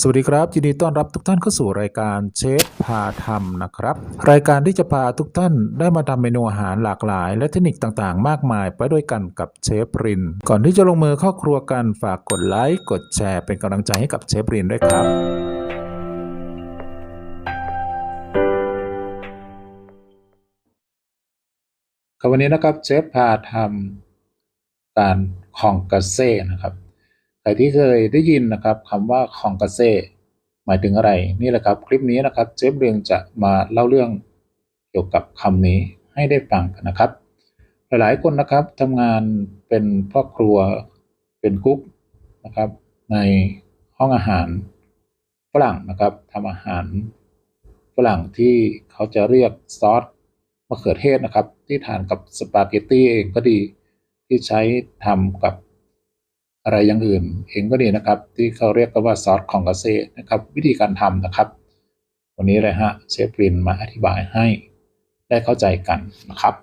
สวัสดีครับ ยินดีต้อนรับทุกท่านเข้าสู่รายการเชฟพาทำนะครับ รายการที่จะพาทุกท่านได้มาทำเมนูอาหารหลากหลาย และเทคนิคต่างๆ มากมายไปด้วยกันกับเชฟริน ก่อนที่จะลงมือเข้าครัวกันฝากกดไลค์กดแชร์เป็นกำลังใจให้กับเชฟรินด้วยครับ ครับวันนี้นะครับเชฟพาทำการคองกาเซ่นะครับ ใครที่เคยได้ยินนะครับคำว่าคองกาเซ่หมายถึงอะไรนี่แหละครับ คลิปนี้นะครับเชฟเรียงจะมาเล่าเรื่องเกี่ยวกับคำนี้ให้ได้ฟังกันนะครับ หลายๆคนนะครับทำงานเป็นพ่อครัวเป็นกุ๊กนะครับ ในห้องอาหารฝรั่งนะครับทำอาหารฝรั่งที่เขาจะเรียกซอสมะเขือเทศนะครับ ที่ทานกับสปาเกตตี้เองก็ดีที่ใช้ทำกับ อะไรอย่างอื่นเองก็ดีนะครับ ที่เขาเรียกกันว่าซอสของกาเซ่นะครับ วิธีการทำนะครับ วันนี้เลยฮะเชฟรินมาอธิบายให้ได้เข้าใจกันนะครับ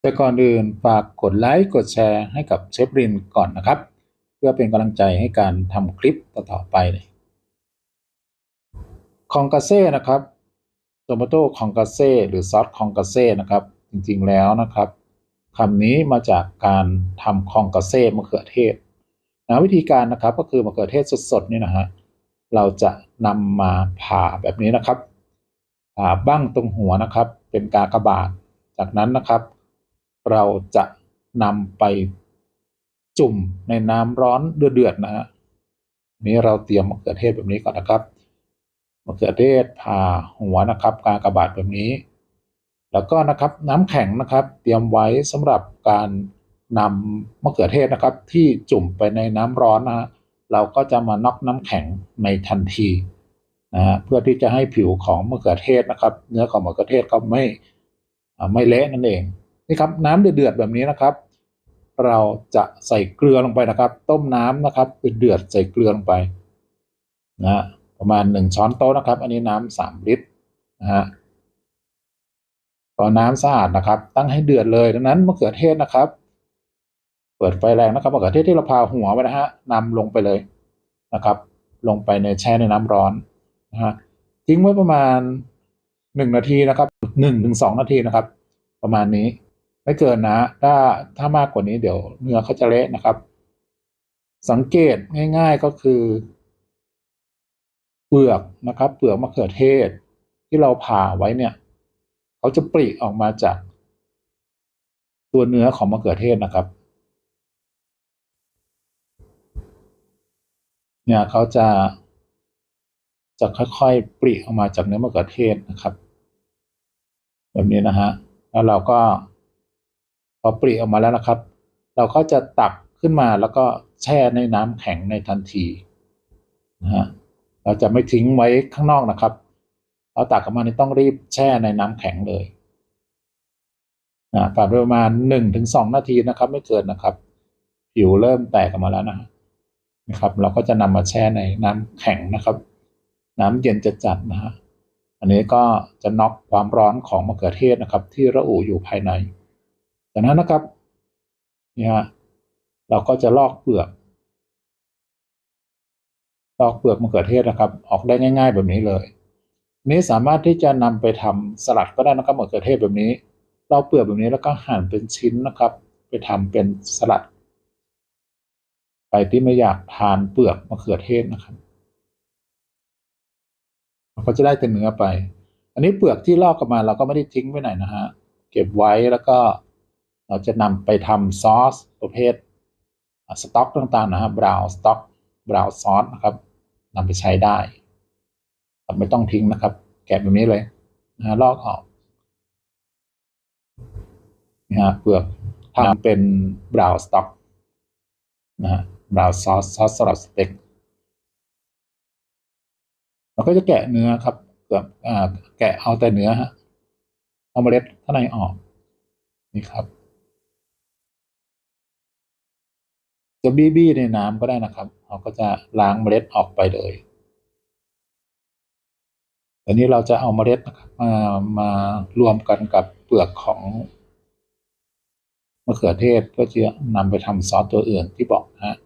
แต่ก่อนอื่นฝากกดไลค์กดแชร์ให้กับเชฟรินก่อนนะครับ เพื่อเป็นกำลังใจให้การทำคลิปต่อๆไปเลยคองกาเซ่นะครับโตมาโต้คองกาเซ่หรือซอสคองกาเซ่นะครับ จริงๆแล้วนะครับ คำนี้มาจากการทำคองกาเซ่มะเขือเทศนะวิธีการนะครับก็คือมะเขือเทศสดๆนี่นะฮะเราจะนำมาผ่าแบบนี้นะครับผ่าบ้างตรงหัวนะครับ เป็นกากบาท จากนั้นนะครับ เราจะนำไปจุ่มในน้ำร้อนเดือดๆนะฮะนี้เราเตรียมมะเขือเทศแบบนี้ก่อนนะครับมะเขือเทศผ่าหัวนะครับ กากบาทแบบนี้ แล้วก็นะครับน้ำแข็งนะครับเตรียมไว้สำหรับการนำมะเขือเทศนะครับที่จุ่มไปในน้ำร้อนนะฮะเราก็จะมาน็อกน้ำแข็งในทันทีนะฮะเพื่อที่จะให้ผิวของมะเขือเทศนะครับ เนื้อของมะเขือเทศก็ไม่ไม่เละนั่นเองนี่ครับน้ำเดือดๆแบบนี้นะครับ เราจะใส่เกลือลงไปนะครับ ต้มน้ำนะครับเดือดใส่เกลือลงไปนะฮะประมาณหนึ่งช้อนโต๊ะนะครับ อันนี้น้ำสามลิตรนะฮะ ตอนน้ำสะอาดนะครับ ตั้งให้เดือดเลย ดังนั้นมะเขือเทศนะครับ เปิดไฟแรงนะครับมะเขือเทศที่เราพาหัวไว้นะฮะนำลงไปเลยนะครับ ลงไปในแช่ในน้ำร้อนนะฮะทิ้งไว้ประมาณหนึ่งนาทีนะครับหนึ่งถึงสองนาทีนะครับ ประมาณนี้ไม่เกินนะ ถ้าถ้ามากกว่านี้เดี๋ยวเนื้อเขาจะเละนะครับ สังเกตง่าย ๆก็คือ เปลือกนะครับ เปลือกมะเขือเทศที่เราผ่าไว้เนี่ย เขาจะปริออกมาจากตัวเนื้อของมะเขือเทศนะครับ เนี่ยเขาจะจะค่อยๆปริออกมาจากเนื้อมะเขือเทศนะครับ แบบนี้นะฮะแล้วเราก็พอปริออกมาแล้วนะครับ เราก็จะตักขึ้นมาแล้วก็แช่ในน้ำแข็งในทันทีนะฮะเราจะไม่ทิ้งไว้ข้างนอกนะครับ เราตักออกมานี่ต้องรีบแช่ในน้ำแข็งเลยนะผ่านไปประมาณหนึ่งถึงสองนาทีนะครับ ไม่เกินนะครับ ผิวเริ่มแตกออกมาแล้วนะนะครับ เราก็จะนำมาแช่ในน้ำแข็งนะครับ น้ำเย็นจะจัดนะฮะอันนี้ก็จะน็อกความร้อนของมะเขือเทศนะครับ ที่ระอุอยู่ภายในจากนั้นนะครับนี่ยเราก็จะลอกเปลือกลอกเปลือกมะเขือเทศนะครับ ออกได้ง่าย ๆ แบบนี้เลย นี้สามารถที่จะนำไปทำสลัดก็ได้นะครับมะเขือเทศแบบนี้ลอกเปลือกแบบนี้แล้วก็หั่นเป็นชิ้นนะครับ ไปทำเป็นสลัด ใครที่ไม่อยากทานเปลือกมะเขือเทศนะครับเราก็จะได้แต่เนื้อไป อันนี้เปลือกที่ลอกกลับมาเราก็ไม่ได้ทิ้งไว้ไหนนะฮะ เก็บไว้แล้วก็เราจะนำไปทำซอสประเภทสต็อกต่างๆนะครับบราวน์สต็อกบราวน์ซอสนะครับนำไปใช้ได้ ไม่ต้องทิ้งนะครับ แกะแบบนี้เลยนะลอกออกนะฮะเปลือกทำเป็นบราวน์สต็อกนะฮะบราวน์ซอสซอสสำหรับสเต็กเราก็จะแกะเนื้อครับเกือบอ่าแกะเอาแต่เนื้อฮะเอาเมล็ดข้างในออกนี่ครับ จะบี้บี้ในน้ำก็ได้นะครับ เราก็จะล้างเมล็ดออกไปเลย แต่นี้เราจะเอาเมล็ดนะครับมามารวมกันกับเปลือกของมะเขือเทศเพื่อจะนำไปทำซอสตัวอื่นที่บอกนะฮะ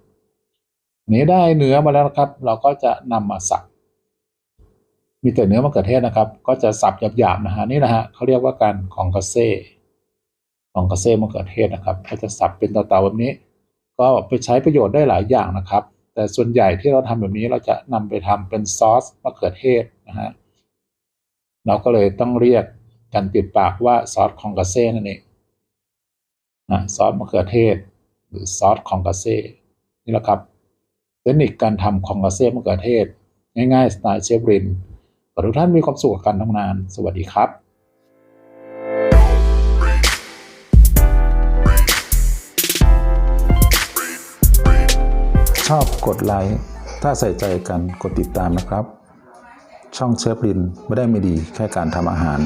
นี้ได้เนื้อมาแล้วครับ เราก็จะนำมาสับมีแต่เนื้อมะเขือเทศนะครับ ก็จะสับหยาบๆนะฮะนี่นะฮะเขาเรียกว่าการคองกาเซ่คองกาเซ่มะเขือเทศนะครับก็จะสับเป็นเตาๆแบบนี้ ก็ไปใช้ประโยชน์ได้หลายอย่างนะครับ แต่ส่วนใหญ่ที่เราทำแบบนี้เราจะนำไปทำเป็นซอสมะเขือเทศนะฮะ เราก็เลยต้องเรียกกันติดปากว่าซอสคองกาเซ่นั่นเองนะซอสมะเขือเทศ หรือซอสคองกาเซ่นี่แหละครับเทคนิคการทำคองกาเซ่มะเขือเทศ ง่ายๆสไตล์เชฟรินขอทุกท่านมีความสุขกับการทำงาน สวัสดีครับชอบกดไลค์ ถ้าใส่ใจกันกดติดตามนะครับ ช่องเชฟรินไม่ได้ไม่ดีแค่การทำอาหาร